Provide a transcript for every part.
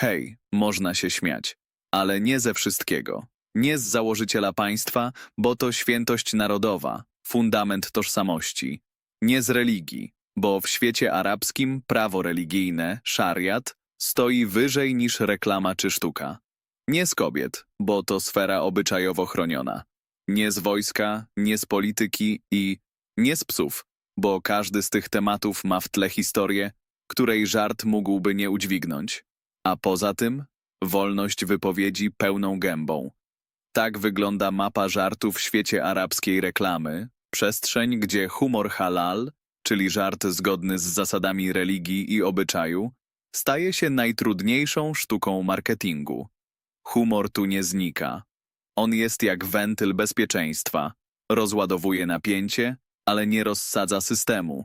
Hej, można się śmiać, ale nie ze wszystkiego. Nie z założyciela państwa, bo to świętość narodowa, fundament tożsamości. Nie z religii, bo w świecie arabskim prawo religijne, szariat, stoi wyżej niż reklama czy sztuka. Nie z kobiet, bo to sfera obyczajowo chroniona. Nie z wojska, nie z polityki i nie z psów, bo każdy z tych tematów ma w tle historię, której żart mógłby nie udźwignąć. A poza tym wolność wypowiedzi pełną gębą. Tak wygląda mapa żartu w świecie arabskiej reklamy, przestrzeń, gdzie humor halal, czyli żart zgodny z zasadami religii i obyczaju, staje się najtrudniejszą sztuką marketingu. Humor tu nie znika. On jest jak wentyl bezpieczeństwa. Rozładowuje napięcie, ale nie rozsadza systemu.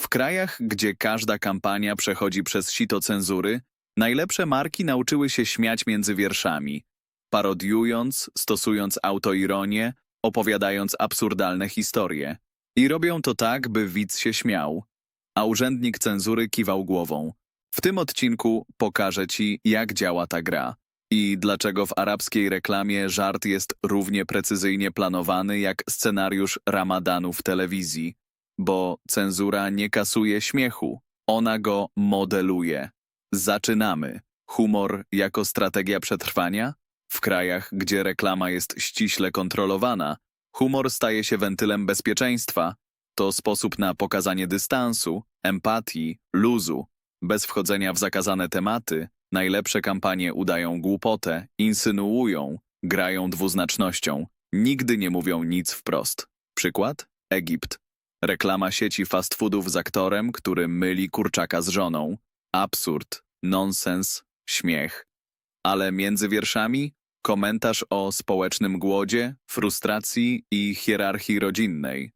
W krajach, gdzie każda kampania przechodzi przez sito cenzury, najlepsze marki nauczyły się śmiać między wierszami, parodiując, stosując autoironię, opowiadając absurdalne historie. I robią to tak, by widz się śmiał, a urzędnik cenzury kiwał głową. W tym odcinku pokażę Ci, jak działa ta gra i dlaczego w arabskiej reklamie żart jest równie precyzyjnie planowany jak scenariusz ramadanu w telewizji, bo cenzura nie kasuje śmiechu, ona go modeluje. Zaczynamy. Humor jako strategia przetrwania? W krajach, gdzie reklama jest ściśle kontrolowana, humor staje się wentylem bezpieczeństwa. To sposób na pokazanie dystansu, empatii, luzu. Bez wchodzenia w zakazane tematy, najlepsze kampanie udają głupotę, insynuują, grają dwuznacznością, nigdy nie mówią nic wprost. Przykład? Egipt. Reklama sieci fast foodów z aktorem, który myli kurczaka z żoną. Absurd, nonsens, śmiech. Ale między wierszami komentarz o społecznym głodzie, frustracji i hierarchii rodzinnej.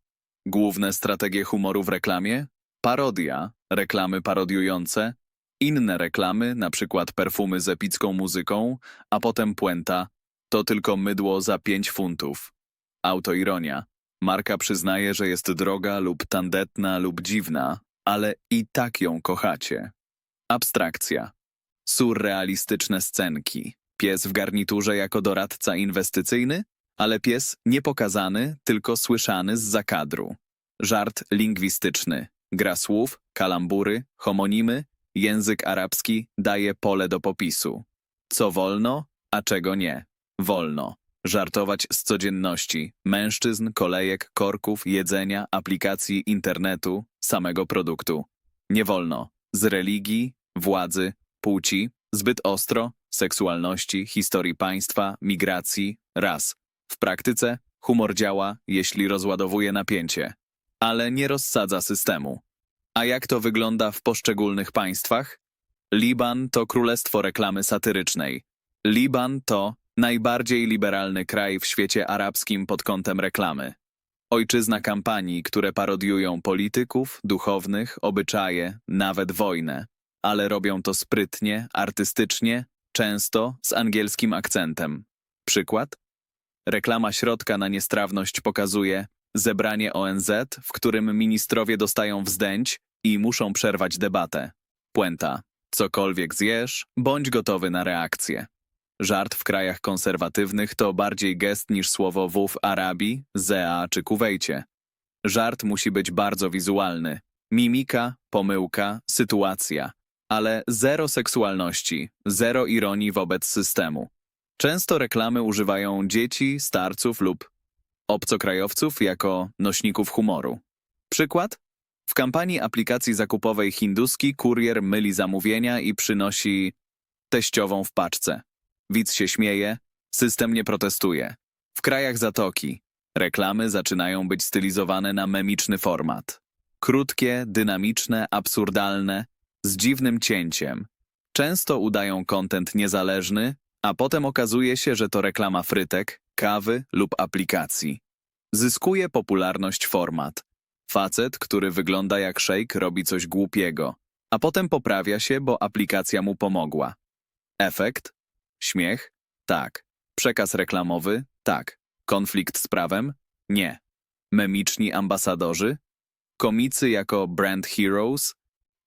Główne strategie humoru w reklamie? Parodia, reklamy parodiujące, inne reklamy, przykład perfumy z epicką muzyką, a potem puenta, to tylko mydło za 5 funtów. Autoironia. Marka przyznaje, że jest droga lub tandetna lub dziwna, ale i tak ją kochacie. Abstrakcja. Surrealistyczne scenki. Pies w garniturze jako doradca inwestycyjny, ale pies nie pokazany, tylko słyszany z zakadru. Żart lingwistyczny. Gra słów, kalambury, homonimy, język arabski daje pole do popisu. Co wolno, a czego nie. Wolno. Żartować z codzienności, mężczyzn, kolejek, korków, jedzenia, aplikacji, internetu, samego produktu. Nie wolno. Z religii, władzy, płci, zbyt ostro, seksualności, historii państwa, migracji, ras. W praktyce humor działa, jeśli rozładowuje napięcie, ale nie rozsadza systemu. A jak to wygląda w poszczególnych państwach? Liban to królestwo reklamy satyrycznej. Liban to najbardziej liberalny kraj w świecie arabskim pod kątem reklamy. Ojczyzna kampanii, które parodiują polityków, duchownych, obyczaje, nawet wojnę, ale robią to sprytnie, artystycznie, często z angielskim akcentem. Przykład? Reklama środka na niestrawność pokazuje zebranie ONZ, w którym ministrowie dostają wzdęć i muszą przerwać debatę. Puenta. Cokolwiek zjesz, bądź gotowy na reakcję. Żart w krajach konserwatywnych to bardziej gest niż słowo w Arabii, Zea czy Kuwejcie. Żart musi być bardzo wizualny. Mimika, pomyłka, sytuacja. Ale zero seksualności, zero ironii wobec systemu. Często reklamy używają dzieci, starców lub obcokrajowców jako nośników humoru. Przykład? W kampanii aplikacji zakupowej hinduski kurier myli zamówienia i przynosi teściową w paczce. Widz się śmieje, system nie protestuje. W krajach Zatoki reklamy zaczynają być stylizowane na memiczny format. Krótkie, dynamiczne, absurdalne, z dziwnym cięciem. Często udają kontent niezależny, a potem okazuje się, że to reklama frytek, kawy lub aplikacji. Zyskuje popularność format. Facet, który wygląda jak szejk, robi coś głupiego, a potem poprawia się, bo aplikacja mu pomogła. Efekt? Śmiech? Tak. Przekaz reklamowy? Tak. Konflikt z prawem? Nie. Memiczni ambasadorzy? Komicy jako brand heroes?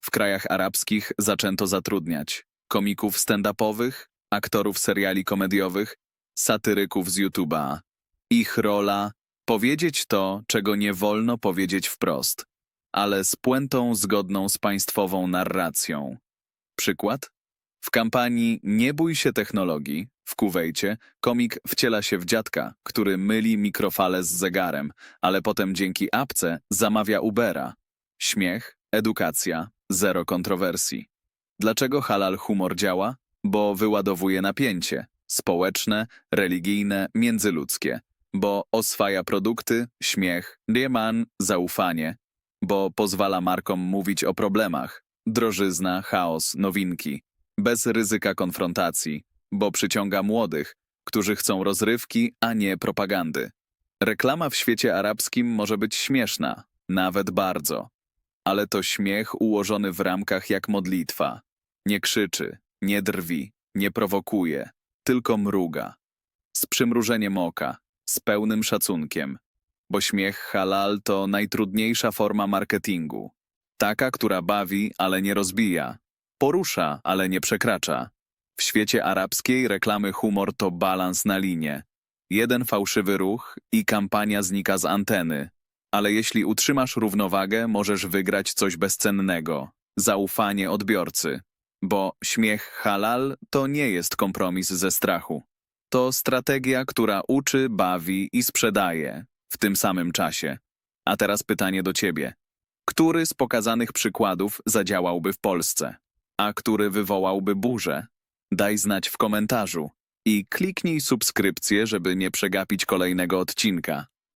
W krajach arabskich zaczęto zatrudniać komików stand-upowych, aktorów seriali komediowych, satyryków z YouTube'a. Ich rola powiedzieć to, czego nie wolno powiedzieć wprost, ale z puentą zgodną z państwową narracją. Przykład? W kampanii Nie bój się technologii w Kuwejcie komik wciela się w dziadka, który myli mikrofale z zegarem, ale potem dzięki apce zamawia Ubera. Śmiech, edukacja, zero kontrowersji. Dlaczego halal humor działa? Bo wyładowuje napięcie społeczne, religijne, międzyludzkie. Bo oswaja produkty, śmiech, dieman, zaufanie. Bo pozwala markom mówić o problemach. Drożyzna, chaos, nowinki. Bez ryzyka konfrontacji. Bo przyciąga młodych, którzy chcą rozrywki, a nie propagandy. Reklama w świecie arabskim może być śmieszna, nawet bardzo. Ale to śmiech ułożony w ramkach jak modlitwa. Nie krzyczy, nie drwi, nie prowokuje, tylko mruga. Z przymrużeniem oka, z pełnym szacunkiem. Bo śmiech halal to najtrudniejsza forma marketingu. Taka, która bawi, ale nie rozbija. Porusza, ale nie przekracza. W świecie arabskiej reklamy humor to balans na linie. Jeden fałszywy ruch i kampania znika z anteny. Ale jeśli utrzymasz równowagę, możesz wygrać coś bezcennego zaufanie odbiorcy. Bo śmiech halal to nie jest kompromis ze strachu. To strategia, która uczy, bawi i sprzedaje w tym samym czasie. A teraz pytanie do ciebie. Który z pokazanych przykładów zadziałałby w Polsce, a który wywołałby burzę? Daj znać w komentarzu i kliknij subskrypcję, żeby nie przegapić kolejnego odcinka.